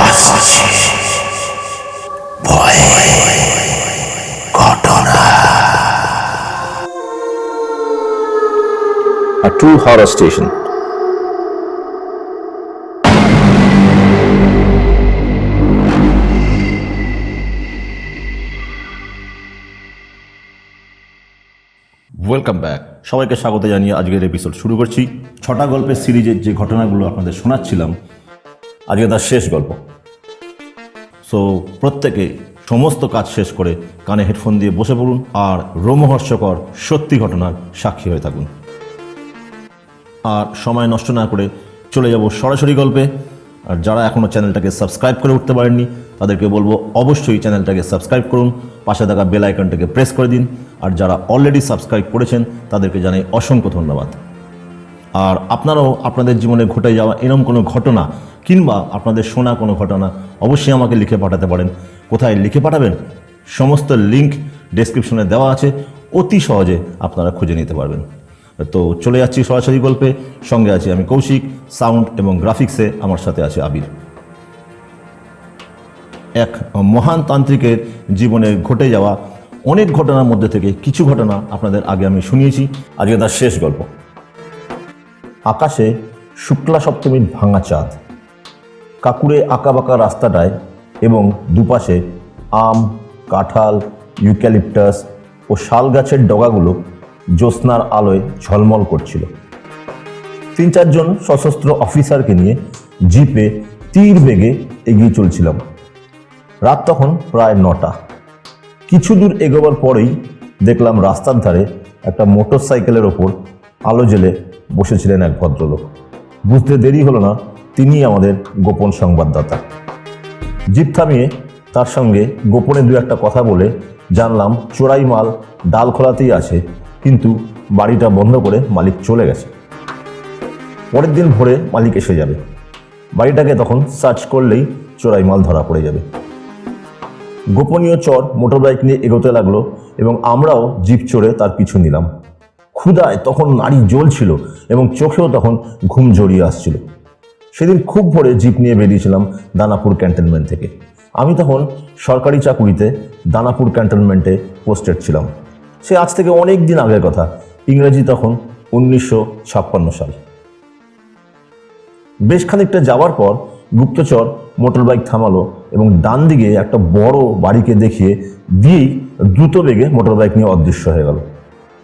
আসছে ভয় ঘটনা a true horror station. Welcome back সবাইকে স্বাগত জানিয়ে আজকের এপিসোড শুরু করছি ছটা গল্পের সিরিজের যে ঘটনাগুলো আপনাদের শোনাচ্ছিলাম আজকে তার শেষ গল্প। সো প্রত্যেকে সমস্ত কাজ শেষ করে কানে হেডফোন দিয়ে বসে পড়ুন আর রোমহর্ষকর সত্যি ঘটনার সাক্ষী হয়ে থাকুন। আর সময় নষ্ট না করে চলে যাব সরাসরি গল্পে। আর যারা এখনও চ্যানেলটাকে সাবস্ক্রাইব করে উঠতে পারেননি, তাদেরকে বলব অবশ্যই চ্যানেলটাকে সাবস্ক্রাইব করুন, পাশে থাকা বেল আইকনটাকে প্রেস করে দিন। আর যারা অলরেডি সাবস্ক্রাইব করেছেন, তাদেরকে জানাই অসংখ্য ধন্যবাদ। আর আপনারাও আপনাদের জীবনে ঘটে যাওয়া এরম কোনো ঘটনা কিংবা আপনাদের শোনা কোনো ঘটনা, অবশ্যই আমাকে লিখে পাঠাতে পারেন। কোথায় লিখে পাঠাবেন? সমস্ত লিঙ্ক ডেসক্রিপশনে দেওয়া আছে, অতি সহজে আপনারা খুঁজে নিতে পারবেন। তো চলে যাচ্ছি সরাসরি গল্পে। সঙ্গে আছি আমি কৌশিক, সাউন্ড এবং গ্রাফিক্সে আমার সাথে আছে আবির। এক মহান তান্ত্রিকের জীবনে ঘটে যাওয়া অনেক ঘটনার মধ্যে থেকে কিছু ঘটনা আপনাদের আগে আমি শুনিয়েছি। আজকে তার শেষ গল্প। আকাশে শুক্লা সপ্তমীর ভাঙা চাঁদ। কাকুরে আঁকাবাঁকা রাস্তাটায় এবং দুপাশে আম, কাঁঠাল, ইউক্যালিপটাস ও শাল গাছের ডগাগুলো জ্যোৎস্নার আলোয় ঝলমল করছিল। তিন চারজন সশস্ত্র অফিসারকে নিয়ে জিপে তীর বেগে এগিয়ে চলছিলাম। রাত তখন প্রায় নটা। কিছু দূর এগোবার পরেই দেখলাম রাস্তার ধারে একটা মোটর সাইকেলের ওপর আলো জেলে বসেছিলেন এক ভদ্রলোক। বুঝতে দেরি হলো না তিনি আমাদের গোপন সংবাদদাতা। জিপ থামিয়ে তার সঙ্গে গোপনে দু একটা কথা বলে জানলাম চোরাই মাল ডাল খোলাতেই আছে, কিন্তু বাড়িটা বন্ধ করে মালিক চলে গেছে। পরের দিন ভোরে মালিক এসে যাবে। বাড়িটাকে তখন সার্চ করলেই চোরাই মাল ধরা পড়ে যাবে। গোপনীয় চর, মোটরবাইক নিয়ে এগোতে লাগল এবং আমরাও জিপ চড়ে তার পিছু নিলাম। ক্ষুদায় তখন নারী জ্বলছিল এবং চোখেও তখন ঘুম জড়িয়ে আসছিল। সেদিন খুব ভোরে জিপ নিয়ে বেরিয়েছিলাম দানাপুর ক্যান্টনমেন্ট থেকে। আমি তখন সরকারি চাকুরিতে দানাপুর ক্যান্টনমেন্টে পোস্টেড ছিলাম। সে আজ থেকে অনেক দিন আগের কথা, ইংরেজি তখন উনিশশো ছাপ্পান্ন সাল। বেশ খানিকটা যাওয়ার পর গুপ্তচর মোটরবাইক থামালো এবং ডান দিকে একটা বড় বাড়িকে দেখিয়ে দিয়েই দ্রুত বেগে মোটর বাইক নিয়ে অদৃশ্য হয়ে গেল।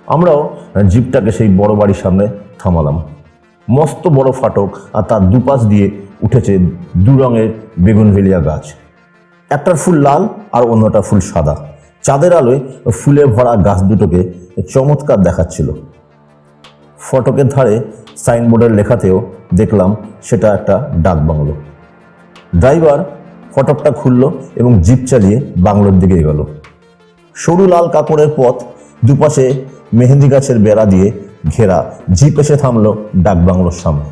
আমরাও জিপটাকে সেই বড় বাড়ির সামনে থামালাম। মস্ত বড় ফাটক আর তার দুপাশ দিয়ে উঠেছে দু রঙের বেগুনভেলিয়া গাছ। একটার ফুল লাল আর অন্যটা ফুল সাদা। চাঁদের আলোয় ফুলে ভরা গাছ দুটোকে চমৎকার দেখাচ্ছিল। ফটকের ধারে সাইনবোর্ডের লেখাতেও দেখলাম সেটা একটা ডাক বাংলো। ড্রাইভার ফটকটা খুলল এবং জিপ চালিয়ে বাংলোর দিকে এগোলো। সরু লাল কাপড়ের পথ দুপাশে মেহেন্দি গাছের বেড়া দিয়ে ঘেরা, জিপ এসে থামলো ডাক বাংলোর সামনে।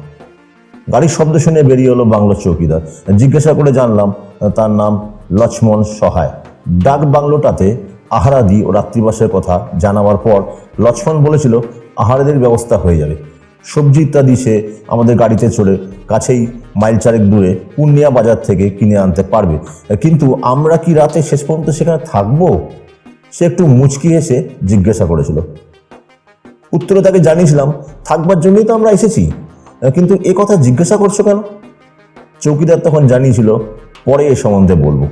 গাড়ির শব্দ শুনে বেরিয়ে এলো বাংলোর চৌকিদার। জিজ্ঞাসা করে জানলাম, তার নাম লক্ষ্মণ সহায়। ডাক বাংলোটাতে আহারাদি ও রাত্রিবাসের কথা জানাবার পর লক্ষ্মণ বলেছিল, আহারাদের ব্যবস্থা হয়ে যাবে। সবজি ইত্যাদি সে আমাদের গাড়িতে চড়ে কাছেই মাইল চারেক দূরে পূর্ণিয়া বাজার থেকে কিনে আনতে পারবে। কিন্তু আমরা কি রাতে শেষ পর্যন্ত সেখানে থাকব? সে একটু মুচকি এসে জিজ্ঞাসা করেছিল। উত্তরে তাকে জানিয়েছিলাম, থাকবার জন্যই তো আমরা এসেছি। কিন্তু এ কথা জিজ্ঞাসা করছ কেন? চৌকিদার তখন জানিয়েছিল, পরে এ সম্বন্ধে বলব।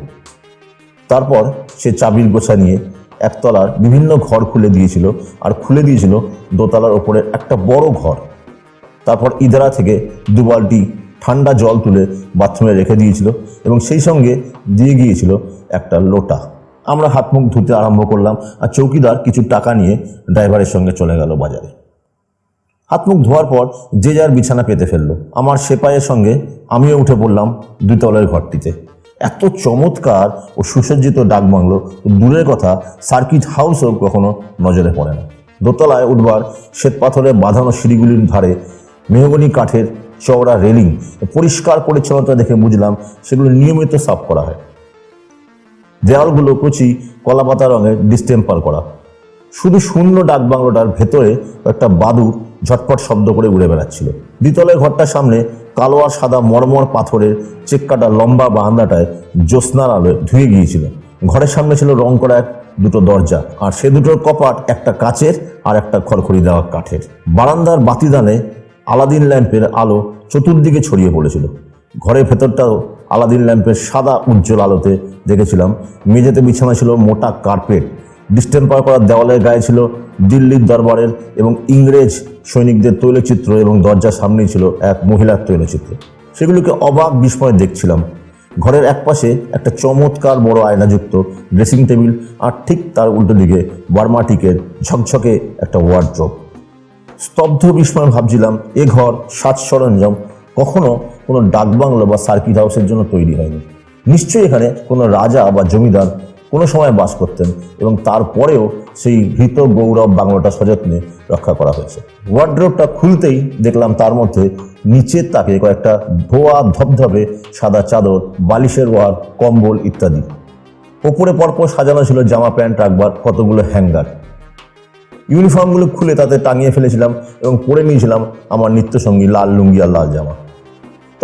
তারপর সে চাবির গোছা নিয়ে একতলার বিভিন্ন ঘর খুলে দিয়েছিল আর খুলে দিয়েছিল দোতলার ওপরে একটা বড় ঘর। তারপর ইদারা থেকে দু বালটি ঠান্ডা জল তুলে বাথরুমে রেখে দিয়েছিল এবং সেই সঙ্গে দিয়ে গিয়েছিল একটা লোটা। আমরা হাত মুখ ধুতে আরম্ভ করলাম আর চৌকিদার কিছু টাকা নিয়ে ড্রাইভারের সঙ্গে চলে গেল বাজারে। হাত মুখ ধোয়ার পর যে যার বিছানা পেতে ফেলল। আমার সেপাইয়ের সঙ্গে আমিও উঠে পড়লাম দুতলের ঘরটিতে। এত চমৎকার ও সুসজ্জিত ডাক বাংলো দূরের কথা সার্কিট হাউসও কখনো নজরে পড়ে না। দোতলায় উঠবার শ্বেত পাথরে বাঁধানো সিঁড়িগুলির ধারে মেহগনি কাঠের চওড়া রেলিং, পরিষ্কার পরিচ্ছন্নতা দেখে বুঝলাম সেগুলো নিয়মিত সাফ করা হয়। দেওয়ালগুলো কচি কলাপাতা রঙের ডিস্টেম্পার করা। শুধু শূন্য ডাক বাংলোটার ভেতরে একটা বাদুর ঝটপট শব্দ করে উড়ে বেড়াচ্ছিল। দ্বিতলের ঘরটার সামনে কালো আর সাদা মরমর পাথরের চেক কাটা লম্বা বারান্দাটায় জ্যোৎস্নার আলোয় ধুয়ে গিয়েছিল। ঘরের সামনে ছিল রং করা এক দুটো দরজা, আর সে দুটোর কপাট একটা কাচের আর একটা খড়খড়ি দেওয়া কাঠের। বারান্দার বাতিদানে আলাদিন ল্যাম্পের আলো চতুর্দিকে ছড়িয়ে পড়েছিল। ঘরের ভেতরটাও আলাদিন ল্যাম্পের সাদা উজ্জ্বল আলোতে দেখেছিলাম। মেঝেতে বিছানা ছিল মোটা কার্পেট। ডিস্টেম্পার করা দেওয়ালের গায়ে ছিল দিল্লির দরবারের এবং ইংরেজ সৈনিকদের তৈলচিত্র এবং দরজার সামনেই ছিল এক মহিলার তৈলচিত্র। সেগুলোকে অবাক বিস্ময়ে দেখছিলাম। ঘরের একপাশে একটা চমৎকার বড় আয়নাযুক্ত ড্রেসিং টেবিল আর ঠিক তার উল্টো দিকে বার্মাটিকের ঝকঝকে একটা ওয়ার্ড্রপ স্তব্ধ বিস্ময় ভাবছিলাম, এ ঘর সাজ সরঞ্জাম কখনো কোনো ডাকবাংলো বা সার্কিট হাউসের জন্য তৈরি হয়নি। নিশ্চয়ই এখানে কোনো রাজা বা জমিদার কোনো সময় বাস করতেন এবং তারপরেও সেই হৃত গৌরব বাংলোটা সযত্নে রক্ষা করা হয়েছে। ওয়ার্ড্রোবটা খুলতেই দেখলাম তার মধ্যে নিচের তাকে কয়েকটা ধোয়া ধবধবে সাদা চাদর, বালিশের ওয়ার, কম্বল ইত্যাদি। ওপরে পরপর সাজানো ছিল জামা প্যান্ট, রাখবার কতগুলো হ্যাঙ্গার। ইউনিফর্মগুলো খুলে তাতে টাঙিয়ে ফেলেছিলাম এবং পরে নিয়েছিলাম আমার নিত্যসঙ্গী লাল লুঙ্গি আর লাল জামা।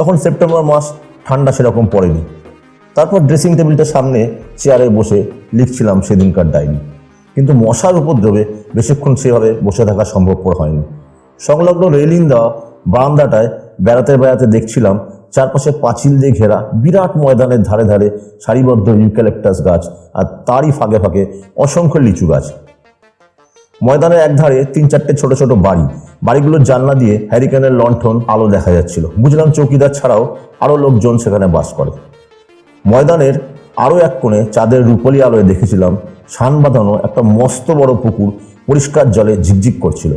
তখন সেপ্টেম্বর মাস ঠান্ডা সেরকম পড়েনি। তারপর ড্রেসিং টেবিলটার সামনে চেয়ারে বসে লিখছিলাম সেদিনকার ডায়েরি কিন্তু মশার উপদ্রবে বেশিক্ষণ সেভাবে বসে থাকা সম্ভবপর হয়নি। সংলগ্ন রেলিং দেওয়া বারান্দাটায় বেড়াতে বেড়াতে দেখছিলাম চারপাশে পাঁচিল দিয়ে ঘেরা বিরাট ময়দানের ধারে ধারে সারিবদ্ধ ইউক্যালেপটাস গাছ আর তারই ফাঁকে ফাঁকে অসংখ্য লিচু গাছ। ময়দানের একধারে তিন চারটে ছোট ছোট বাড়ি। বাড়িগুলোর জানলা দিয়ে হ্যারিকেনের লণ্ঠন আলো দেখা যাচ্ছিল। বুঝলাম চৌকিদার ছাড়াও আরও লোকজন সেখানে বাস করে। ময়দানের আরও এক কোণে চাঁদের রূপলি আলোয় দেখেছিলাম ছান বাঁধানো একটা মস্ত বড় পুকুর পরিষ্কার জলে ঝিকঝিক করছিল।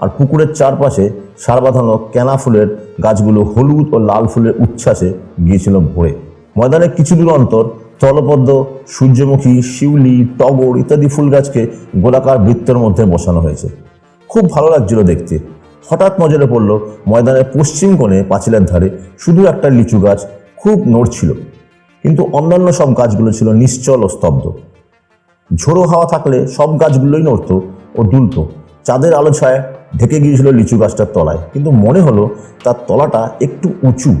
আর পুকুরের চারপাশে সার বাঁধানো ক্যানা ফুলের গাছগুলো হলুদ ও লাল ফুলের উচ্ছ্বাসে গিয়েছিল ভরে। ময়দানের কিছু দূর অন্তর স্থলপদ্ম সূর্যমুখী, শিউলি, টগর ইত্যাদি ফুল গাছকে গোলাকার বৃত্তের মধ্যে বসানো হয়েছে। খুব ভালো লাগছিল দেখতে। হঠাৎ নজরে পড়ল ময়দানের পশ্চিম কোণে পাঁচিলের ধারে শুধু একটা লিচু গাছ, খুব নড়ছিল। কিন্তু অন্যান্য সব গাছগুলো ছিল নিশ্চল ও স্তব্ধ। ঝোড়ো হাওয়া থাকলে সব গাছগুলোই নড়ত ও দুলত। চাঁদের আলো ছায় ঢেকে গিয়েছিল লিচু গাছটার তলায়। কিন্তু মনে হলো তার তলাটা একটু উঁচু।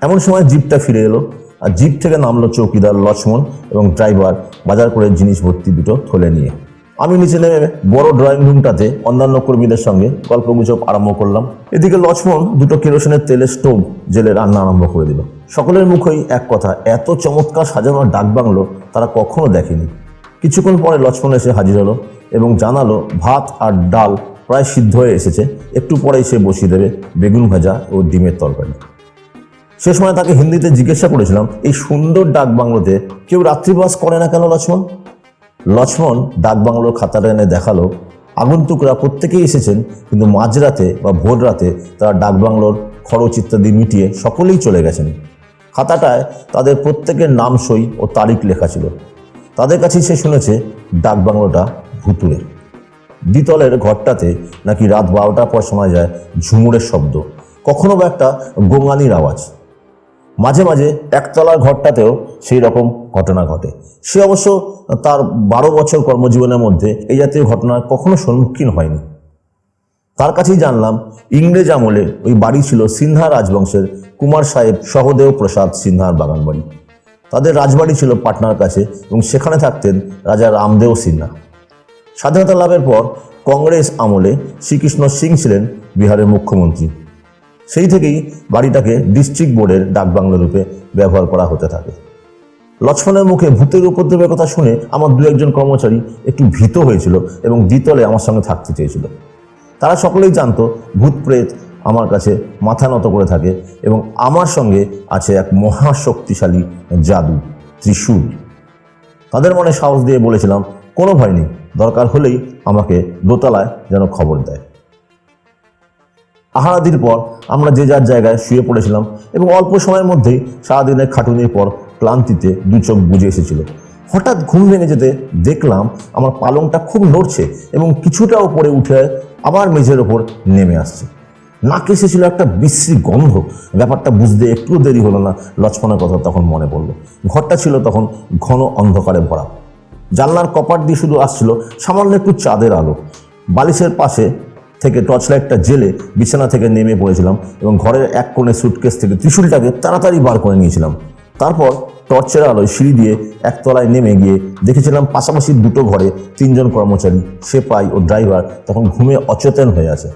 এমন সময় জিপটা ফিরে এলো। আর জিপ থেকে নামলো চৌকিদার লক্ষ্মণ এবং ড্রাইভার বাজার করে জিনিস ভর্তি দুটো থলে নিয়ে। আমি নিচে নেমে বড় ড্রয়িং রুমটাতে অন্যান্য কর্মীদের সঙ্গে গল্পগুজব আরম্ভ করলাম। এদিকে লক্ষ্মণ দুটো কেরোসিনের তেলের স্টোভ জেলে রান্না আরম্ভ করে দিল। সকলের মুখেই এক কথা, এত চমৎকার সাজানো ডাকবাংলো তারা কখনো দেখেনি। কিছুক্ষণ পরে লক্ষ্মণ এসে হাজির হলো এবং জানালো, ভাত আর ডাল প্রায় সিদ্ধ হয়ে এসেছে। একটু পরেই সে বসিয়ে দেবে বেগুন ভাজা ও ডিমের তরকারি। সে সময় তাকে হিন্দিতে জিজ্ঞাসা করেছিলাম, এই সুন্দর ডাক বাংলোতে কেউ রাত্রিবাস করে না কেন লক্ষ্মণ? লক্ষ্মণ ডাক বাংলোর খাতাটা এনে দেখাল। আগন্তুকরা প্রত্যেকেই এসেছেন, কিন্তু মাঝরাতে বা ভোর রাতে তারা ডাক বাংলোর খরচ ইত্যাদি মিটিয়ে সকলেই চলে গেছেন। খাতাটায় তাদের প্রত্যেকের নাম, সই ও তারিখ লেখা ছিল। তাদের কাছেই সে শুনেছে, ডাক বাংলোটা ভুতুরে দ্বিতলের ঘরটাতে নাকি রাত বারোটার পর শোনা যায় ঝুমুরের শব্দ। কখনো বা একটা গোঙানির আওয়াজ। মাঝে মাঝে একতলার ঘরটাতেও সেই রকম ঘটনা ঘটে। সে অবশ্য তার বারো বছর কর্মজীবনের মধ্যে এই জাতীয় ঘটনার কখনো সম্মুখীন হয়নি। তার কাছেই জানলাম, ইংরেজ আমলে ওই বাড়ি ছিল সিনহা রাজবংশের কুমার সাহেব সহদেব প্রসাদ সিনহার বাগান বাড়ি। তাদের রাজবাড়ি ছিল পাটনার কাছে এবং সেখানে থাকতেন রাজা রামদেও সিনহা। স্বাধীনতা লাভের পর কংগ্রেস আমলে শ্রীকৃষ্ণ সিং ছিলেন বিহারের মুখ্যমন্ত্রী। সেই থেকেই বাড়িটাকে ডিস্ট্রিক্ট বোর্ডের ডাকবাংলো রূপে ব্যবহার করা হতে থাকে। লক্ষ্মণের মুখে ভূতের উপদ্রবের কথা শুনে আমার দু একজন কর্মচারী একটু ভীত হয়েছিল এবং দ্বিতলে আমার সঙ্গে থাকতে চেয়েছিল। তারা সকলেই জানতো ভূত প্রেত আমার কাছে মাথা নত করে থাকে এবং আমার সঙ্গে আছে এক মহাশক্তিশালী জাদু, ত্রিশূল। তাদের মনে সাহস দিয়ে বলেছিলাম, কোনো ভয় নেই, দরকার হলেই আমাকে দোতলায় যেন খবর দেয়। আহারাদির পর আমরা যে যার জায়গায় শুয়ে পড়েছিলাম এবং অল্প সময়ের মধ্যেই সারাদিনের খাটুনির পর ক্লান্তিতে দু চোখ বুঝে এসেছিল। হঠাৎ ঘুম ভেঙে যেতে দেখলাম আমার পালংটা খুব নড়ছে এবং কিছুটা উপরে উঠে আবার মেঝের ওপর নেমে আসছে। নাকে এসেছিল একটা বিশ্রী গন্ধ। ব্যাপারটা বুঝতে একটু দেরি হলো না, লক্ষ্মণের কথা তখন মনে পড়ল। ঘরটা ছিল তখন ঘন অন্ধকারে ভরা। জানলার কপাট দিয়ে শুধু আসছিল সামান্য একটু চাঁদের আলো। বালিশের পাশে থেকে টর্চ লাইটটা জেলে বিছানা থেকে নেমে পড়েছিলাম এবং ঘরের এক কোণে সুটকেস থেকে ত্রিশুলটাকে তাড়াতাড়ি বার করে নিয়েছিলাম। তারপর টর্চের আলোয় সিঁড়ি দিয়ে একতলায় নেমে গিয়ে দেখেছিলাম পাশাপাশি দুটো ঘরে তিনজন কর্মচারী সেপাই ও ড্রাইভার তখন ঘুমে অচেতন হয়ে আছে।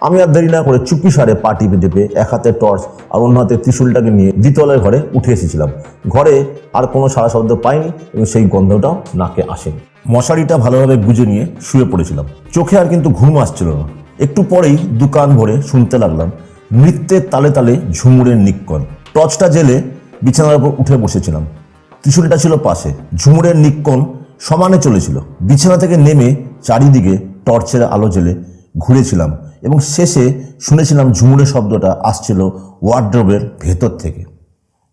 আমি আর দেরি না করে চুপি সারে পা টিপে টিপে এক হাতে টর্চ আর অন্য হাতে ত্রিশুলটাকে নিয়ে দ্বিতলের ঘরে উঠে এসেছিলাম। ঘরে আর কোনো সারা শব্দ পাইনি এবং সেই গন্ধটাও নাকে আসেনি। মশারিটা ভালোভাবে গুজে নিয়ে শুয়ে পড়েছিলাম। চোখে আর কিন্তু ঘুম আসছিল না। একটু পরেই দোকান ভরে শুনতে লাগলাম, নৃত্যের তালে তালে ঝুমুরের নিক্কন টর্চটা জেলে বিছানার উপর উঠে বসেছিলাম। ত্রিশুলটা ছিল পাশে। ঝুমুরের নিক্কন সমানে চলেছিল। বিছানা থেকে নেমে চারিদিকে টর্চের আলো জেলে ঘুরেছিলাম এবং শেষে শুনেছিলাম ঝুমুরের শব্দটা আসছিল ওয়ার্ড্রোবের ভেতর থেকে।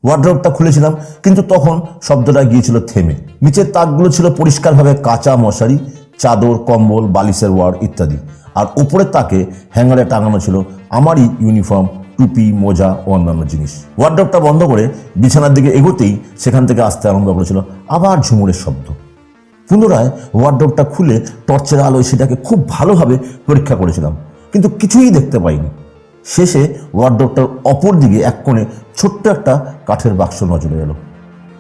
ওয়ার্ড্রোবটা খুলেছিলাম, কিন্তু তখন শব্দটা গিয়েছিল থেমে। নিচের তাকগুলো ছিল পরিষ্কারভাবে কাঁচা মশারি, চাদর, কম্বল, বালিশের ওয়ার্ড ইত্যাদি। আর উপরের তাকে হ্যাঙ্গারে টাঙানো ছিল আমারই ইউনিফর্ম, টুপি, মোজা ও অন্যান্য জিনিস। ওয়ার্ড্রোবটা বন্ধ করে বিছানার দিকে এগোতেই সেখান থেকে আসতে আরম্ভ করেছিল আবার ঝুমুরের শব্দ। পুনরায় ওয়ার্ড্রোবটা খুলে টর্চের আলোয় সেটাকে খুব ভালোভাবে পরীক্ষা করেছিলাম, কিন্তু কিছুই দেখতে পাইনি। শেষে ওয়ার্ড্রোবটার অপর দিকে এক কোণে ছোট্ট একটা কাঠের বাক্স নজরে এলো।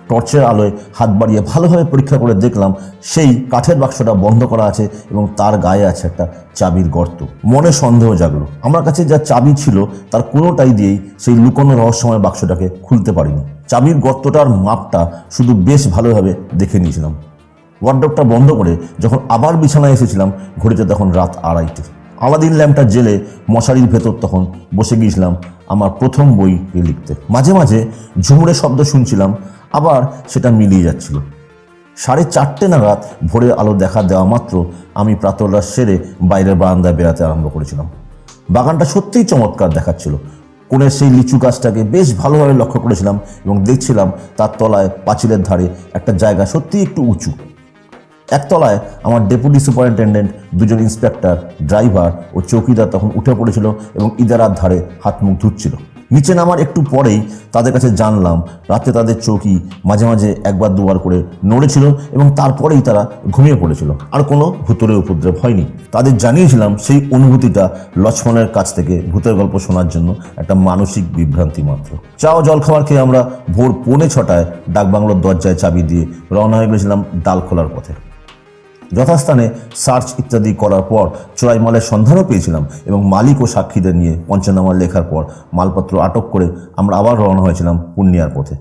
টর্চের আলোয় হাত বাড়িয়ে ভালোভাবে পরীক্ষা করে দেখলাম সেই কাঠের বাক্সটা বন্ধ করা আছে এবং তার গায়ে আছে একটা চাবির গর্ত। মনে সন্দেহ জাগলো, আমার কাছে যা চাবি ছিল তার কোনোটাই দিয়েই সেই লুকোনো রহস্যময় বাক্সটাকে খুলতে পারিনি। চাবির গর্তটার মাপটা শুধু বেশ ভালোভাবে দেখে নিয়েছিলাম। ওয়ার্ড্রপটা বন্ধ করে যখন আবার বিছানায় এসেছিলাম ঘড়িতে তখন রাত আড়াইটে আলাদিন ল্যাম্পটা জেলে মশারির ভেতর তখন বসে গিয়েছিলাম আমার প্রথম বই লিখতে। মাঝে মাঝে ঝুমুরের শব্দ শুনছিলাম, আবার সেটা মিলিয়ে যাচ্ছিল। সাড়ে চারটে নাগাদ ভোরের আলো দেখা দেওয়া মাত্র আমি প্রাতরাস সেরে বাইরের বারান্দায় বেড়াতে আরম্ভ করেছিলাম। বাগানটা সত্যিই চমৎকার দেখাচ্ছিল। কোণের সেই লিচু গাছটাকে বেশ ভালোভাবে লক্ষ্য করেছিলাম এবং দেখছিলাম তার তলায় পাঁচিলের ধারে একটা জায়গা সত্যিই একটু উঁচু। একতলায় আমার ডেপুটি সুপারিনটেন্ডেন্ট দুজন ইন্সপেক্টর ড্রাইভার ও চৌকিদার তখন উঠে পড়েছিল এবং ইদারার ধারে হাত মুখ ধুচ্ছিল। নিচে নামার একটু পরেই তাদের কাছে জানলাম, রাতে তাদের চৌকি মাঝে মাঝে একবার দুবার করে নড়েছিল এবং তারপরেই তারা ঘুমিয়ে পড়েছিল। আর কোনো ভূতের উপদ্রব হয়নি। তাদের জানিয়েছিলাম সেই অনুভূতিটা লক্ষ্মণের কাছ থেকে ভূতের গল্প শোনার জন্য একটা মানসিক বিভ্রান্তি মাত্র। চা ও জলখাবার খেয়ে আমরা ভোর পৌনে ছটায় ডাকবাংলোর দরজায় চাবি দিয়ে রওনা হয়ে গেছিলাম ডাল খোলার পথে। যথাস্থানে সার্চ ইত্যাদি করার পর চোরাই মালের সন্ধানও পেয়েছিলাম এবং মালিক ও সাক্ষীদের নিয়ে পঞ্চনামা লেখার পর মালপত্র আটক করে আমরা আবার রওনা হয়েছিলাম পূর্ণিয়ার পথে।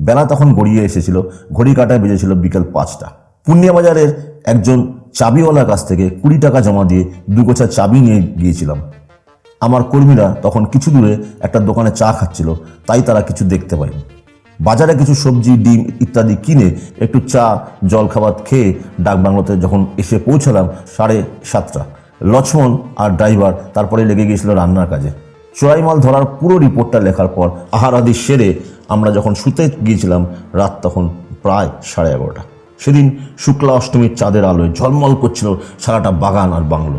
বেলা তখন গড়িয়ে এসেছিল, ঘড়ি কাটায় বেজেছিল বিকেল পাঁচটা। পূর্ণিয়া বাজারের একজন চাবিওয়ালার কাছ থেকে কুড়ি টাকা জমা দিয়ে দুগোছা চাবি নিয়ে গিয়েছিলাম। আমার কর্মীরা তখন কিছু দূরে একটা দোকানে চা খাচ্ছিল, তাই তারা কিছু দেখতে পায়নি। বাজারে কিছু সবজি, ডিম ইত্যাদি কিনে একটু চা জল খাবার খেয়ে ডাকবাংলোতে যখন এসে পৌঁছালাম সাড়ে সাতটা। লক্ষ্মণ আর ড্রাইভার তারপরে লেগে গিয়েছিল রান্নার কাজে। চোরাই মাল ধরার পুরো রিপোর্টটা লেখার পর আহার আদি সেরে আমরা যখন শুতে গিয়েছিলাম, রাত তখন প্রায় সাড়ে এগারোটা। সেদিন শুক্লা অষ্টমীর চাঁদের আলোয় ঝলমল করছিল সারাটা বাগান আর বাংলো।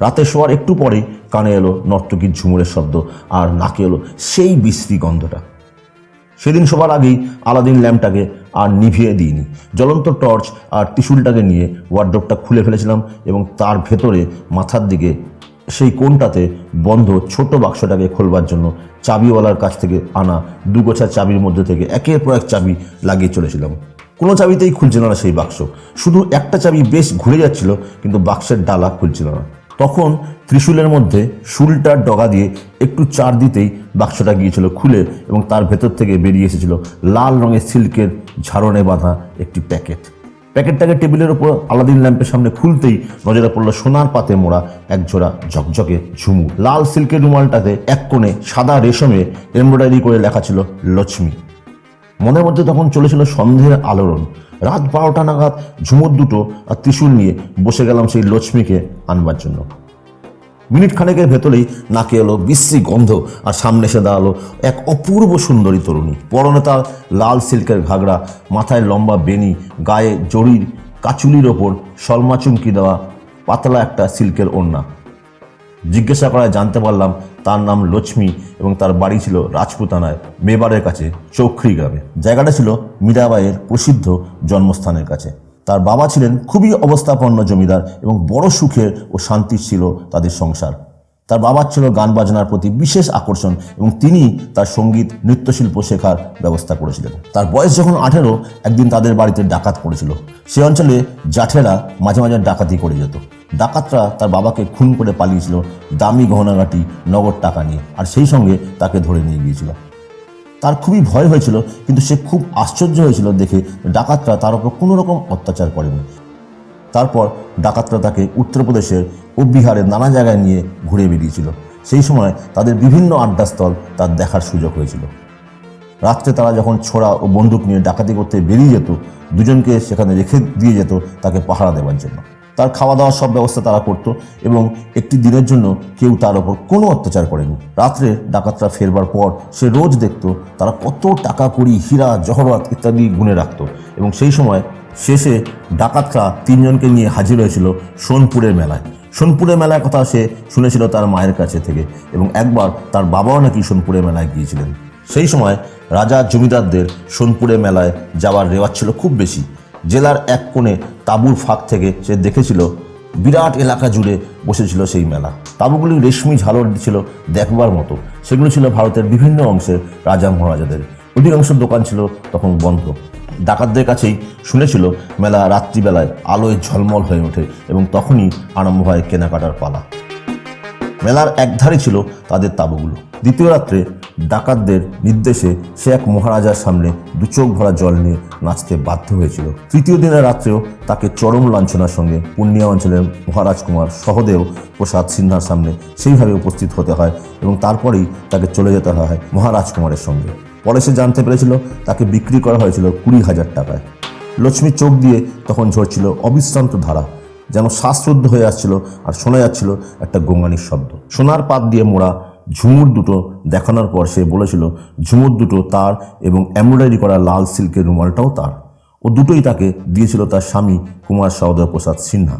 রাতে শোয়ার একটু পরে কানে এলো নর্তকীর ঝুমুরের শব্দ আর নাকে এলো সেই বিশ্রী গন্ধটা। সেদিন সবার আগেই আলাদিন ল্যাম্পটাকে আর নিভিয়ে দিইনি। জ্বলন্ত টর্চ আর ত্রিশুলটাকে নিয়ে ওয়ার্ড্রপটা খুলে ফেলেছিলাম এবং তার ভেতরে মাথার দিকে সেই কোণটাতে বন্ধ ছোট বাক্সটাকে খোলবার জন্য চাবিওয়ালার কাছ থেকে আনা দুগোছা চাবির মধ্যে থেকে একের পর এক চাবি লাগিয়ে চলেছিলাম। কোনো চাবিতেই খুলছিল না সেই বাক্স। শুধু একটা চাবি বেশ ঘুরে যাচ্ছিল, কিন্তু বাক্সের ডালা খুলছিল না। তখন ত্রিশূলের মধ্যে শুলটার ডগা দিয়ে একটু চার দিতেই বাক্সটা গিয়েছিল খুলে এবং তার ভেতর থেকে বেরিয়ে এসেছিল লাল রঙের সিল্কের ঝাড়নে বাঁধা একটি প্যাকেট। প্যাকেটটাকে টেবিলের ওপর আলাদিন ল্যাম্পের সামনে খুলতেই নজরে পড়ল সোনার পাতে মোড়া এক জোড়া ঝকঝকে ঝুমু। লাল সিল্কের রুমালটাতে এক কোণে সাদা রেশমে এমব্রয়ডারি করে লেখা ছিল লক্ষ্মী। মনের মধ্যে তখন চলেছিল সন্ধ্যের আলোড়ন। রাত বারোটা নাগাদ ঝুমুর দুটো আর ত্রিশূল নিয়ে বসে গেলাম সেই লক্ষ্মীকে আনবার জন্য। মিনিট খানেকের ভেতরেই নাকে এলো বিশ্রী গন্ধ আর সামনে এসে দাঁড়াল এক অপূর্ব সুন্দরী তরুণী। পরনে তার লাল সিল্কের ঘাগরা, মাথায় লম্বা বেনি গায়ে জড়ির কাচুলির ওপর সলমা চুমকি দেওয়া পাতলা একটা সিল্কের ওড়না। জিজ্ঞাসা করায় জানতে পারলাম তার নাম লক্ষ্মী এবং তার বাড়ি ছিল রাজপুতানায় মেবারের কাছে চৌখড়ি গ্রামে। জায়গাটা ছিল মীরাবাইয়ের প্রসিদ্ধ জন্মস্থানের কাছে। তার বাবা ছিলেন খুবই অবস্থাপন্ন জমিদার এবং বড় সুখের ও শান্তির ছিল তাদের সংসার। তার বাবার ছিল গান বাজনার প্রতি বিশেষ আকর্ষণ এবং তিনি তার সংগীত, নৃত্যশিল্প শেখার ব্যবস্থা করেছিলেন। তার বয়স যখন আঠেরো, একদিন তাদের বাড়িতে ডাকাত পড়েছিল। সে অঞ্চলে জাঠেরা মাঝে মাঝে ডাকাতি করে যেত। ডাকাতরা তার বাবাকে খুন করে পালিয়েছিল, দামি গহনাগাটি, নগদ টাকা নিয়ে, আর সেই সঙ্গে তাকে ধরে নিয়ে গিয়েছিল। তার খুবই ভয় হয়েছিল, কিন্তু সে খুব আশ্চর্য হয়েছিল দেখে ডাকাতরা তার উপর কোনো রকম অত্যাচার করেনি। তারপর ডাকাতরা তাকে উত্তরপ্রদেশের ও বিহারের নানা জায়গায় নিয়ে ঘুরে বেরিয়েছিল সেই সময় তাদের বিভিন্ন আড্ডাস্থল তার দেখার সুযোগ হয়েছিল। রাত্রে তারা যখন ছোড়া ও বন্দুক নিয়ে ডাকাতি করতে বেরিয়ে যেত, দুজনকে সেখানে রেখে দিয়ে যেত তাকে পাহারা দেওয়ার জন্য। তার খাওয়া দাওয়ার সব ব্যবস্থা তারা করত এবং একটি দিনের জন্য কেউ তার ওপর কোনো অত্যাচার করেনি। রাত্রে ডাকাতরা ফেরবার পর সে রোজ দেখত তারা কত টাকা কড়ি, হীরা, জহরত ইত্যাদি গুনে রাখত এবং সেই সময় শেষে ডাকাতরা তিনজনকে নিয়ে হাজির হয়েছিল সোনপুরের মেলায়। সোনপুরের মেলার কথা সে শুনেছিল তার মায়ের কাছে থেকে এবং একবার তার বাবাও নাকি সোনপুরের মেলায় গিয়েছিলেন। সেই সময় রাজা জমিদারদের সোনপুরে মেলায় যাওয়ার রেওয়াজ ছিল খুব বেশি। জেলার এক কোণে তাঁবুর ফাঁক থেকে সে দেখেছিল বিরাট এলাকা জুড়ে বসেছিল সেই মেলা। তাঁবুগুলি রেশমি ঝালর ছিল দেখবার মতো। সেগুলো ছিল ভারতের বিভিন্ন অংশের রাজা মহারাজাদের। অধিকাংশ দোকান ছিল তখন বন্ধ। ডাকাতদের কাছেই শুনেছিল মেলা রাত্রিবেলায় আলোয় ঝলমল হয়ে ওঠে এবং তখনই আরম্ভ হয় কেনাকাটার পালা। মেলার একধারে ছিল তাদের তাঁবুগুলো। দ্বিতীয় রাত্রে ডাকাতদের নির্দেশে সে এক মহারাজার সামনে দু চোখ ভরা জল নিয়ে নাচতে বাধ্য হয়েছিল। তৃতীয় দিনের রাত্রেও তাকে চরম লাঞ্ছনার সঙ্গে পূর্ণিয়া অঞ্চলের মহারাজ কুমার সহদেও প্রসাদ সিনহার সামনে সেইভাবে উপস্থিত হতে হয় এবং তারপরেই তাকে চলে যেতে হয় মহারাজ কুমারের সঙ্গে। পরে সে জানতে পেরেছিল তাকে বিক্রি করা হয়েছিল কুড়ি হাজার টাকায়। লক্ষ্মীর চোখ দিয়ে তখন ঝরছিল অবিশ্রান্ত ধারা, যেন শ্বাসরুদ্ধ হয়ে আসছিল আর শোনা যাচ্ছিল একটা গোঙানির শব্দ। সোনার পাত দিয়ে মোড়া ঝুমুর দুটো দেখানোর পর সে বলেছিল, ঝুমুর দুটো তার এবং এমব্রয়ডারি করা লাল সিল্কের রুমালটাও তার। ও দুটোই তাকে দিয়েছিল তার স্বামী কুমার সহদেব প্রসাদ সিনহা।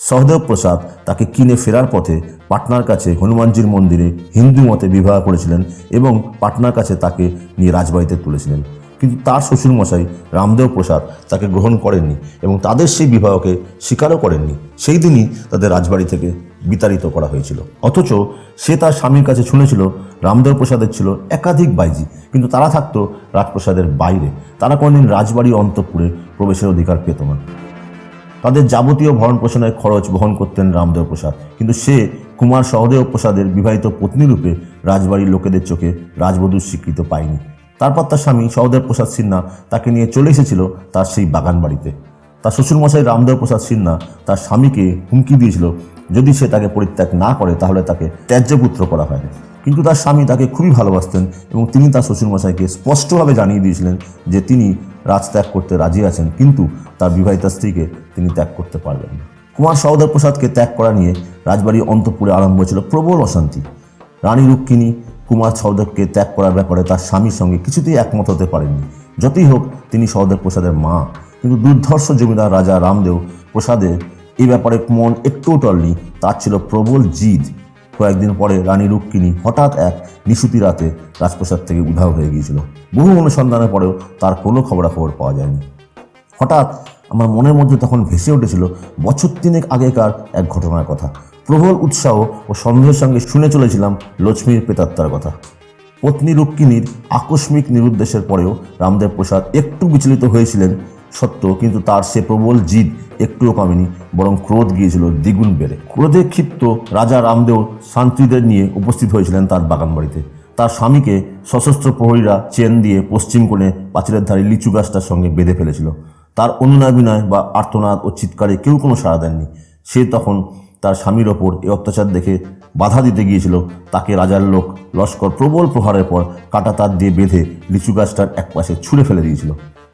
সহদেব প্রসাদ তাকে কিনে ফেরার পথে পাটনার কাছে হনুমানজির মন্দিরে হিন্দু মতে বিবাহ করেছিলেন এবং পাটনার কাছে তাকে নিয়ে রাজবাড়িতে তুলেছিলেন। কিন্তু তার শ্বশুরমশাই রামদেব প্রসাদ তাকে গ্রহণ করেননি এবং তাদের সেই বিবাহকে স্বীকারও করেননি। সেই দিনই তাদের রাজবাড়ি থেকে বিতাড়িত করা হয়েছিল। অথচ সে তার স্বামীর কাছে শুনেছিল, রামদেব প্রসাদের ছিল একাধিক বাইজি, কিন্তু তারা থাকতো রাজপ্রসাদের বাইরে। তারা কোনোদিন রাজবাড়ি অন্তঃপুরে প্রবেশের অধিকার পেত না। তাদের যাবতীয় ভরণ পোষণের খরচ বহন করতেন রামদেব প্রসাদ কিন্তু সে কুমার সহদেব প্রসাদের বিবাহিত পত্নীরূপে রাজবাড়ির লোকেদের চোখে রাজবধূর স্বীকৃত পায়নি। তারপর তার স্বামী সহদেব প্রসাদ সিনহা তাকে নিয়ে চলে এসেছিল তার সেই বাগান বাড়িতে। তার শ্বশুরমশাই রামদেব প্রসাদ সিনহা তার স্বামীকে হুমকি দিয়েছিল, যদি সে তাকে পরিত্যাগ না করে তাহলে তাকে ত্যায্যপুত্র করা হয় কিন্তু তার স্বামী তাকে খুবই ভালোবাসতেন এবং তিনি তার শ্বশুরমশাইকে স্পষ্টভাবে জানিয়ে দিয়েছিলেন যে তিনি রাজ ত্যাগ করতে রাজি আছেন, কিন্তু তার বিবাহিতা স্ত্রীকে তিনি ত্যাগ করতে পারবেন না। কুমার সহদেব প্রসাদকে ত্যাগ করা নিয়ে রাজবাড়ি অন্তঃপুরে আরম্ভ হয়েছিল প্রবল অশান্তি। রানী রুক্মিণী কুমার সহদেবকে ত্যাগ করার ব্যাপারে তার স্বামীর সঙ্গে কিছুতেই একমত হতে পারেননি। যতই হোক, তিনি সহদেব প্রসাদের মা। কিন্তু দুর্ধর্ষ জমিদার রাজা রামদেব প্রসাদের এই ব্যাপারে মন একটুও টলনি, তার ছিল প্রবল জিদ। কয়েকদিন পরে রানী রুক্মিণী হঠাৎ এক নিশুতি রাতে রাজপ্রসাদ থেকে উধাও হয়ে গিয়েছিল। বহু অনুসন্ধানের পরেও তার কোনো খবরাখবর পাওয়া যায়নি। হঠাৎ আমার মনের মধ্যে তখন ভেসে উঠেছিল বছর তিনেক আগেকার এক ঘটনার কথা। প্রবল উৎসাহ ও সন্দেহের সঙ্গে শুনে চলেছিলাম লক্ষ্মীর প্রেতাত্মার কথা। পত্নী রুক্মিণীর আকস্মিক নিরুদ্দেশের পরেও রামদেব প্রসাদ একটু বিচলিত হয়েছিলেন সত্য, কিন্তু তার সে প্রবল জিদ একটুও কমেনি, বরং ক্রোধ গিয়েছিল, দ্বিগুণ বেড়ে। ক্রোধে ক্ষিপ্ত রাজা রামদেব শান্তিদের নিয়ে উপস্থিত হয়েছিলেন তার বাগান বাড়িতে। তার স্বামীকে সশস্ত্র প্রহরীরা চেন দিয়ে পশ্চিম কোণে পাঁচিলের ধারে লিচু গাছটার সঙ্গে বেঁধে ফেলেছিল। তার অনুনয় বিনয় বা আর্তনাদ ও চিৎকারে কেউ কোনো সাড়া দেননি। সে তখন তার স্বামীর ওপর এই অত্যাচার দেখে বাধা দিতে গিয়েছিল। তাকে রাজার লোক লস্কর প্রবল প্রহারের পর কাটা তার দিয়ে বেঁধে লিচু গাছটার একপাশে ছুঁড়ে ফেলে দিয়েছিল।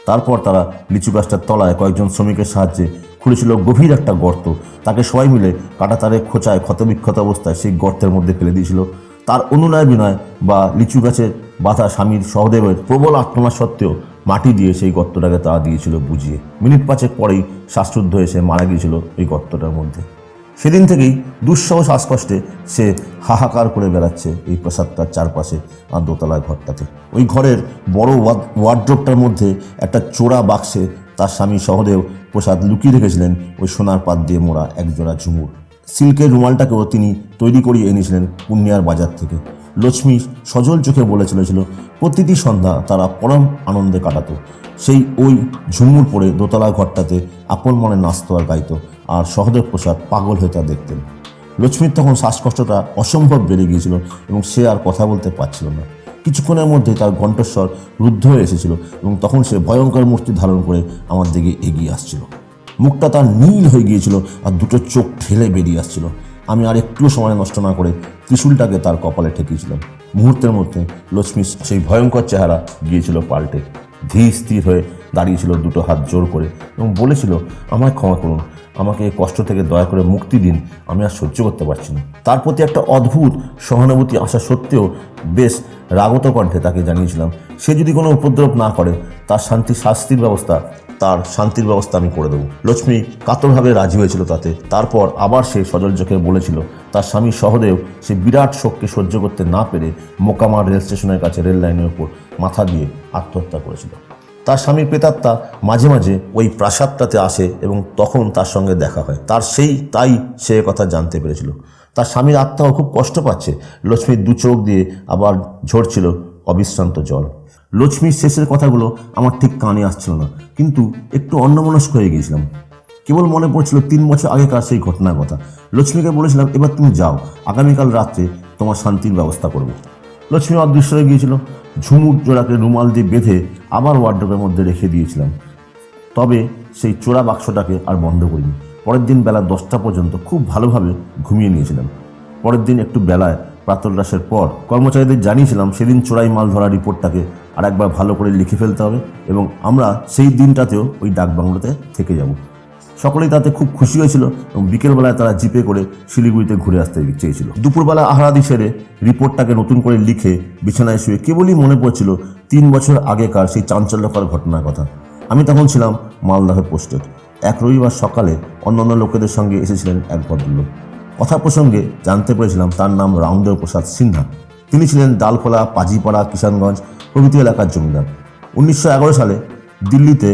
তারপর তারা লিচু গাছটার তলায় কয়েকজন শ্রমিকের সাহায্যে খুলেছিল গভীর একটা গর্ত। তাকে সবাই মিলে কাটা তারে খোঁচায় ক্ষতবিক্ষত অবস্থায় সেই গর্তের মধ্যে ফেলে দিয়েছিল। তার অনুনয় বিনয় বা লিচু গাছের বাধা স্বামীর সহদেবের প্রবল আত্মনা সত্ত্বেও মাটি দিয়ে সেই গর্তটাকে তারা দিয়েছিল বুঝিয়ে। মিনিট পাঁচেক পরেই শ্বাসরুদ্ধ এসে মারা গিয়েছিল এই গর্তটার মধ্যে। সেদিন থেকেই দুঃসহ শ্বাসকষ্টে সে হাহাকার করে বেড়াচ্ছে এই প্রাসাদটার চারপাশে আর দোতলার ঘরটাতে। ওই ঘরের বড় ওয়ার্ড্রোপটার মধ্যে একটা চোরা বাক্সে তার স্বামী সহদেব প্রসাদ লুকিয়ে রেখেছিলেন ওই সোনার পাত দিয়ে মোড়া একজোড়া ঝুমুর। সিল্কের রুমালটাকেও তিনি তৈরি করিয়ে এনেছিলেন পূর্ণিয়ার বাজার থেকে। লক্ষ্মী সজল চোখে বলে চলেছিল প্রতিটি সন্ধ্যা তারা পরম আনন্দে কাটাতো। সেই ওই ঝুমুর পরে দোতলা ঘরটাতে আপন মনে নাচত আর গাইত আর সহদেব প্রসাদ পাগল হয়ে তা দেখতেন। লক্ষ্মীর তখন শ্বাসকষ্টটা অসম্ভব বেড়ে গিয়েছিল এবং সে আর কথা বলতে পারছিল না। কিছুক্ষণের মধ্যে তার কণ্ঠস্বর রুদ্ধ হয়ে এসেছিল এবং তখন সে ভয়ঙ্কর মূর্তি ধারণ করে আমার দিকে এগিয়ে আসছিল। মুখটা তার নীল হয়ে গিয়েছিল আর দুটো চোখ ঠেলে বেরিয়ে আসছিল। আর একটু সময় নষ্ট না করে ত্রিশূলটাকে তার কপালে ঠেকিয়েছিলাম। মুহূর্তের মধ্যে লক্ষ্মীর সেই ভয়ঙ্কর চেহারা গিয়েছিল পাল্টে। ধীর স্থির হয়ে দাঁড়িয়েছিল দুটো হাত জোর করে এবং বলেছিল, আমায় ক্ষমা করুন। আমাকে এই কষ্ট থেকে দয়া করে মুক্তি দিন। আমি আর সহ্য করতে পারছি না। তার প্রতি একটা অদ্ভুত সহানুভূতি আসা সত্ত্বেও বেশ রাগত কণ্ঠে তাকে জানিয়েছিলাম, সে যদি কোনো উপদ্রব না করে, তার শান্তি শাস্তির ব্যবস্থা তার শান্তির ব্যবস্থা আমি করে দেবো। লক্ষ্মী কাতরভাবে রাজি হয়েছিল তাতে। তারপর আবার সে সজল বলেছিল, তার স্বামী সহদেব সে বিরাট শোককে সহ্য করতে না পেরে মোকামা রেল স্টেশনের কাছে রেল লাইনের উপর মাথা দিয়ে আত্মহত্যা করেছিল। তার স্বামীর প্রেতাত্মা মাঝে মাঝে ওই প্রাসাদটাতে আসে এবং তখন তার সঙ্গে দেখা হয়। তার সেই, তাই সে কথা জানতে পেরেছিল। তার স্বামীর আত্মাও খুব কষ্ট পাচ্ছে। লক্ষ্মীর দু চোখ দিয়ে আবার ঝরছিল অবিশ্রান্ত জল। লক্ষ্মীর শেষের কথাগুলো আমার ঠিক কানে আসছিল না। কিন্তু একটু অন্যমনস্ক হয়ে গিয়েছিলাম। কেবল মনে পড়ছিল তিন বছর আগেকার সেই ঘটনার কথা। লক্ষ্মীকে বলেছিলাম, এবার তুমি যাও, আগামীকাল রাত্রে তোমার শান্তির ব্যবস্থা করব। লক্ষ্মী অদৃশ্য হয়ে গিয়েছিল। ঝুমুর জোড়াকে রুমাল দিয়ে বেঁধে আবার ওয়ার্ড্রোপের মধ্যে রেখে দিয়েছিলাম। তবে সেই চোরা বাক্সটাকে আর বন্ধ করিনি। পরের দিন বেলা দশটা পর্যন্ত খুব ভালোভাবে ঘুমিয়ে নিয়েছিলাম। পরের দিন একটু বেলায় প্রাতরাসের পর কর্মচারীদের জানিয়েছিলাম, সেদিন চোরাই মাল ধরা রিপোর্টটাকে আর একবার ভালো করে লিখে ফেলতে হবে এবং আমরা সেই দিনটাতেও ওই ডাকবাংলোতে থেকে যাব। সকলেই তাতে খুব খুশি হয়েছিল এবং বিকেলবেলায় তারা জিপে করে শিলিগুড়িতে ঘুরে আসতে চেয়েছিল। দুপুরবেলা আহারাদি সেরে রিপোর্টটাকে নতুন করে লিখে বিছানায় শুয়ে কেবলই মনে পড়ছিল তিন বছর আগেকার সেই চাঞ্চল্যকর ঘটনার কথা। আমি তখন ছিলাম মালদাহে পোস্টেড। এক রবিবার সকালে অন্যান্য লোকেদের সঙ্গে এসেছিলেন এক ভদ্রলোক। কথা প্রসঙ্গে জানতে পেরেছিলাম তার নাম রামদেব প্রসাদ সিনহা। তিনি ছিলেন ডালখোলা, পাজিপাড়া, কিষানগঞ্জ প্রভৃতি এলাকার জমিদার। উনিশশো এগারো সালে দিল্লিতে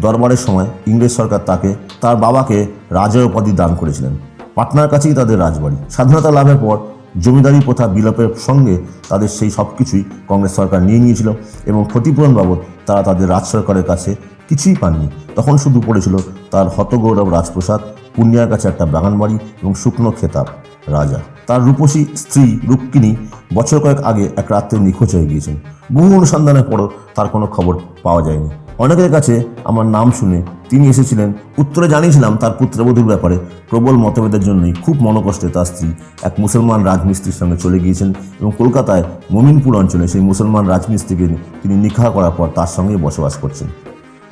দরবারের সময় ইংরেজ সরকার তাকে, তার বাবাকে রাজা উপাধি দান করেছিলেন। পাটনার কাছেই তাদের রাজবাড়ি। স্বাধীনতা লাভের পর জমিদারি প্রথা বিলোপের সঙ্গে তাদের সেই সব কিছুই কংগ্রেস সরকার নিয়ে নিয়েছিল এবং ক্ষতিপূরণ বাবদ তারা তাদের রাজ সরকারের কাছে কিছুই পাননি। তখন শুধু পড়েছিল তার হতগৌরব রাজপ্রসাদ পূর্ণিয়ার কাছে একটা বাগান বাড়ি এবং শুকনো খেতাব। রাজা। তার রূপসী স্ত্রী রুক্মিণী বছর কয়েক আগে এক রাত্রে নিখোঁজ হয়ে গিয়েছেন। বহু অনুসন্ধানের পরও তার কোনো খবর পাওয়া যায়নি। অনেকের কাছে আমার নাম শুনে তিনি এসেছিলেন। উত্তরে জানিয়েছিলাম তার পুত্রবধূর ব্যাপারে। প্রবল মতভেদের জন্যই খুব মনকষ্টে তার স্ত্রী এক মুসলমান রাজমিস্ত্রির সঙ্গে চলে গিয়েছেন এবং কলকাতায় মমিনপুর অঞ্চলে সেই মুসলমান রাজমিস্ত্রিকে তিনি নিখা করার পর তার সঙ্গেই বসবাস করছেন।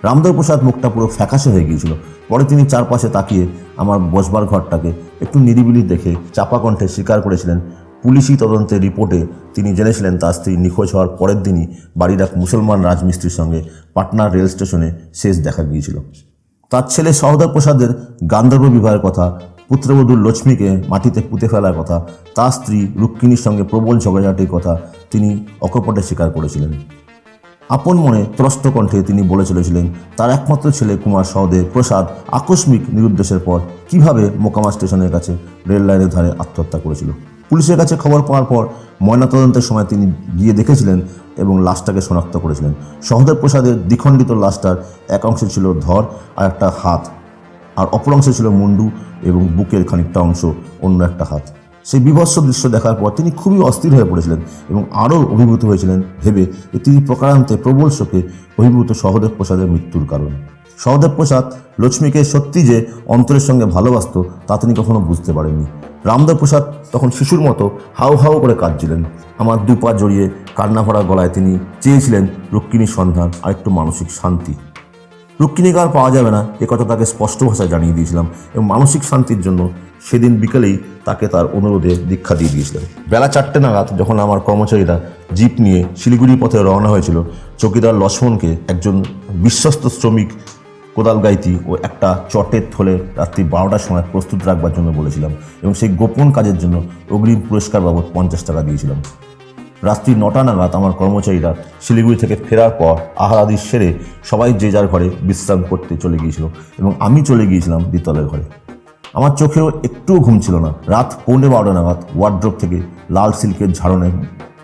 রামদেব প্রসাদ মুখটা পুরো ফ্যাকাশে হয়ে গিয়েছিল। পরে তিনি চারপাশে তাকিয়ে আমার বসবার ঘরটাকে একটু নিরিবিলি দেখে চাপা কণ্ঠে স্বীকার করেছিলেন। পুলিশি তদন্তের রিপোর্টে তিনি জেনেছিলেন তার স্ত্রী নিখোঁজ হওয়ার পরের দিনই বাড়ির এক মুসলমান রাজমিস্ত্রির সঙ্গে পাটনার রেল স্টেশনে শেষ দেখা গিয়েছিল। তার ছেলে সহদেব প্রসাদের গান্ধর্ব বিবাহের কথা পুত্রবধূর লক্ষ্মীকে মাটিতে পুঁতে ফেলার কথা, তার স্ত্রী রুক্মিণীর সঙ্গে প্রবল ঝগড়াঝাটির কথা তিনি অকপটে স্বীকার করেছিলেন। আপন মনে ত্রস্ত কণ্ঠে তিনি বলে চলেছিলেন, তার একমাত্র ছেলে কুমার সহদেব প্রসাদ আকস্মিক নিরুদ্দেশের পর কীভাবে মোকামা স্টেশনের কাছে রেল লাইনের ধারে আত্মহত্যা করেছিল? পুলিশের কাছে খবর পাওয়ার পর ময়নাতদন্তের সময় তিনি গিয়ে দেখেছিলেন এবং লাশটাকে শনাক্ত করেছিলেন। সহদেব প্রসাদের দ্বিখণ্ডিত লাশটার এক অংশে ছিল ধর আর একটা হাত, আর অপর অংশে ছিল মুন্ডু এবং বুকের খানিকটা অংশ অন্য একটা হাত। সেই বিভৎস দৃশ্য দেখার পর তিনি খুবই অস্থির হয়ে পড়েছিলেন এবং আরও অভিভূত হয়েছিলেন ভেবে যে তিনি প্রকারান্তে প্রবল শোকে অভিভূত সহদেব প্রসাদের মৃত্যুর কারণ। সহদেব প্রসাদ লক্ষ্মীকে সত্যি যে অন্তরের সঙ্গে ভালোবাসত তা তিনি কখনো বুঝতে পারেননি। রামদেব প্রসাদ তখন শিশুর মতো হাউ হাউ করে কাঁদছিলেন। আমার দু পা জড়িয়ে কান্না ভরা গলায় তিনি চেয়েছিলেন রুক্মিণীর সন্ধান আর একটু মানসিক শান্তি। রুক্মিণীকে আর পাওয়া যাবে না। এ কথা তাকে স্পষ্ট ভাষায় জানিয়ে দিয়েছিলাম এবং মানসিক শান্তির জন্য সেদিন বিকেলেই তাকে তার অনুরোধে দীক্ষা দিয়ে দিয়েছিলেন বেলা চারটে নাগাদ যখন আমার কর্মচারীরা জিপ নিয়ে শিলিগুড়ির পথে রওনা হয়েছিল, চকিদার লক্ষ্মণকে একজন বিশ্বস্ত শ্রমিক কোদাল গাইতি ও একটা চটের থলে রাত্রি বারোটার সময় প্রস্তুত রাখবার জন্য বলেছিলাম এবং সেই গোপন কাজের জন্য অগ্রিম পুরস্কার বাবদ পঞ্চাশ টাকা দিয়েছিলাম। রাত্রি নটা নাগাদ আমার কর্মচারীরা শিলিগুড়ি থেকে ফেরার পর আহারাদি সেরে সবাই যে যার ঘরে বিশ্রাম করতে চলে গিয়েছিল এবং আমি চলে গিয়েছিলাম দ্বিতলের ঘরে। আমার চোখেও একটুও ঘুম ছিল না। রাত পৌনে বারোটা নাগাদ ওয়ার্ড্রোপ থেকে লাল সিল্কের ঝাড়নে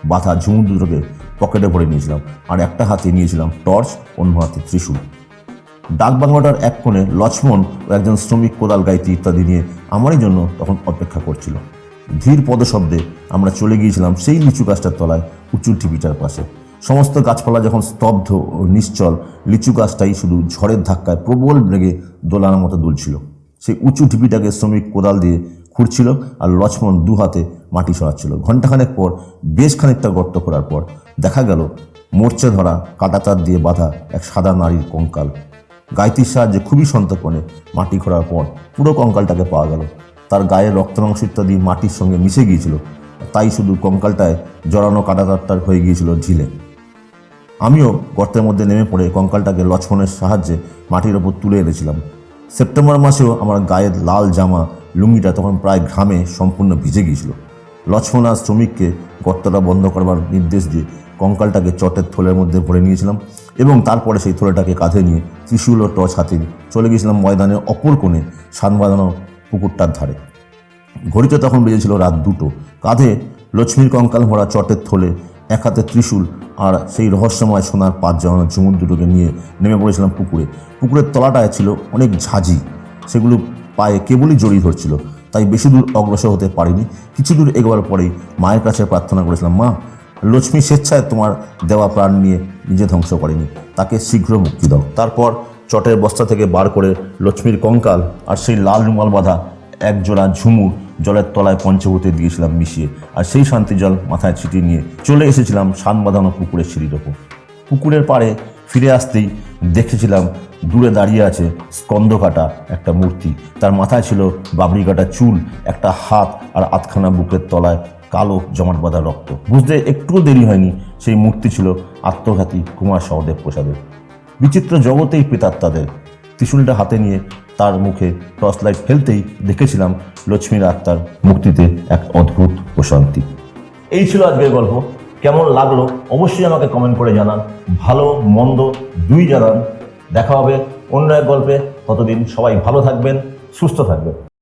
বাঁধা ঝুমুর দুটোকে পকেটে ভরে নিয়েছিলাম আর একটা হাতে নিয়েছিলাম টর্চ, অন্য হাতে ত্রিশূল। ডাক বাংলাটার এক কোণে লক্ষ্মণ ও একজন শ্রমিক কোদাল গাইতি ইত্যাদি নিয়ে আমারই জন্য তখন অপেক্ষা করছিল। ধীর পদশব্দে আমরা চলে গিয়েছিলাম সেই লিচু গাছটার তলায় উঁচু টিভিটার পাশে। সমস্ত গাছপালা যখন স্তব্ধ ও নিশ্চল, লিচু গাছটাই শুধু ঝড়ের ধাক্কায় প্রবল বেগে দোলানোর মতো দুলছিল। সেই উঁচু ঢিপিটাকে শ্রমিক কোদাল দিয়ে খুঁড়ছিল আর লক্ষ্মণ দু হাতে মাটি সরাচ্ছিল। ঘণ্টাখানেক পর, বেশ খানিকটা গর্ত করার পর দেখা গেল, মোর্চে ধরা কাটাতার দিয়ে বাঁধা এক সাদা নারীর কঙ্কাল। গাইতির সাহায্যে খুবই সন্তর্পণে মাটি খোঁড়ার পর পুরো কঙ্কালটাকে পাওয়া গেল। তার গায়ের রক্তাংশ ইত্যাদি মাটির সঙ্গে মিশে গিয়েছিল। তাই শুধু কঙ্কালটায় জড়ানো কাটাতারটার হয়ে গিয়েছিল ঝিলে। আমিও গর্তের মধ্যে নেমে পড়ে কঙ্কালটাকে লক্ষ্মণের সাহায্যে মাটির ওপর তুলে এনেছিলাম। সেপ্টেম্বর মাসেও আমার গায়ের লাল জামা, লুঙ্গিটা তখন প্রায় ঘামে সম্পূর্ণ ভিজে গিয়েছিল। লক্ষ্মণ আর শ্রমিককে গর্তটা বন্ধ করবার নির্দেশ দিয়ে কঙ্কালটাকে চটের থলের মধ্যে ভরে নিয়েছিলাম এবং তারপরে সেই থলেটাকে কাঁধে নিয়ে ত্রিশূল ও টর্চ হাতে চলে গিয়েছিলাম ময়দানের অপর কোণে সান বাঁধানো পুকুরটার ধারে। ঘড়িতে তখন বেজেছিল রাত দুটো। কাঁধে লক্ষ্মীর কঙ্কাল ভরা চটের থলে, এক হাতে ত্রিশূল আর সেই রহস্যময় সোনার পাঁচ জমানো চুমুর দুটোকে নিয়ে নেমে পড়েছিলাম পুকুরে। পুকুরের তলাটায় ছিল অনেক ঝাঁঝি। সেগুলো পায়ে কেবলই জড়িয়ে ধরছিল। তাই বেশি দূর অগ্রসর হতে পারিনি। কিছু দূর এগোবার পরেই মায়ের কাছে প্রার্থনা করেছিলাম, মা, লক্ষ্মী স্বেচ্ছায় তোমার দেওয়া প্রাণ নিয়ে নিজে ধ্বংস করেনি। তাকে শীঘ্র মুক্তি দাও। তারপর চটের বস্তা থেকে বার করে লক্ষ্মীর কঙ্কাল আর সেই লাল রুমাল বাঁধা এক জোড়া ঝুমুর জলের তলায় পঞ্চভূতে দিয়েছিলাম মিশিয়ে। আর সেই শান্তি জল মাথায় ছিটিয়ে নিয়ে চলে এসেছিলাম সান বাঁধানো পুকুরের সিঁড়ির ওপর। পুকুরের পাড়ে ফিরে আসতেই দেখেছিলাম দূরে দাঁড়িয়ে আছে স্কন্দ কাটা একটা মূর্তি। তার মাথায় ছিল বাবরি কাটা চুল, একটা হাত আর আধখানা বুকের তলায় কালো জমাট বাঁধা রক্ত। বুঝতে একটুও দেরি হয়নি, সেই মূর্তি ছিল আত্মঘাতী কুমার সহদেব প্রসাদের। বিচিত্র জগতেই প্রেতাত্মাদের ত্রিশুলটা হাতে নিয়ে তার মুখে টর্চ লাইট ফেলতেই দেখেছিলাম লক্ষ্মীর আত্মার মুক্তিতে এক অদ্ভুত প্রশান্তি। এই ছিল আজকের গল্প। কেমন লাগল অবশ্যই আমাকে কমেন্ট করে জানান। ভালো, মন্দ, দুই জানান। দেখা হবে অন্য এক গল্পে। ততদিন সবাই ভালো থাকবেন, সুস্থ থাকবেন।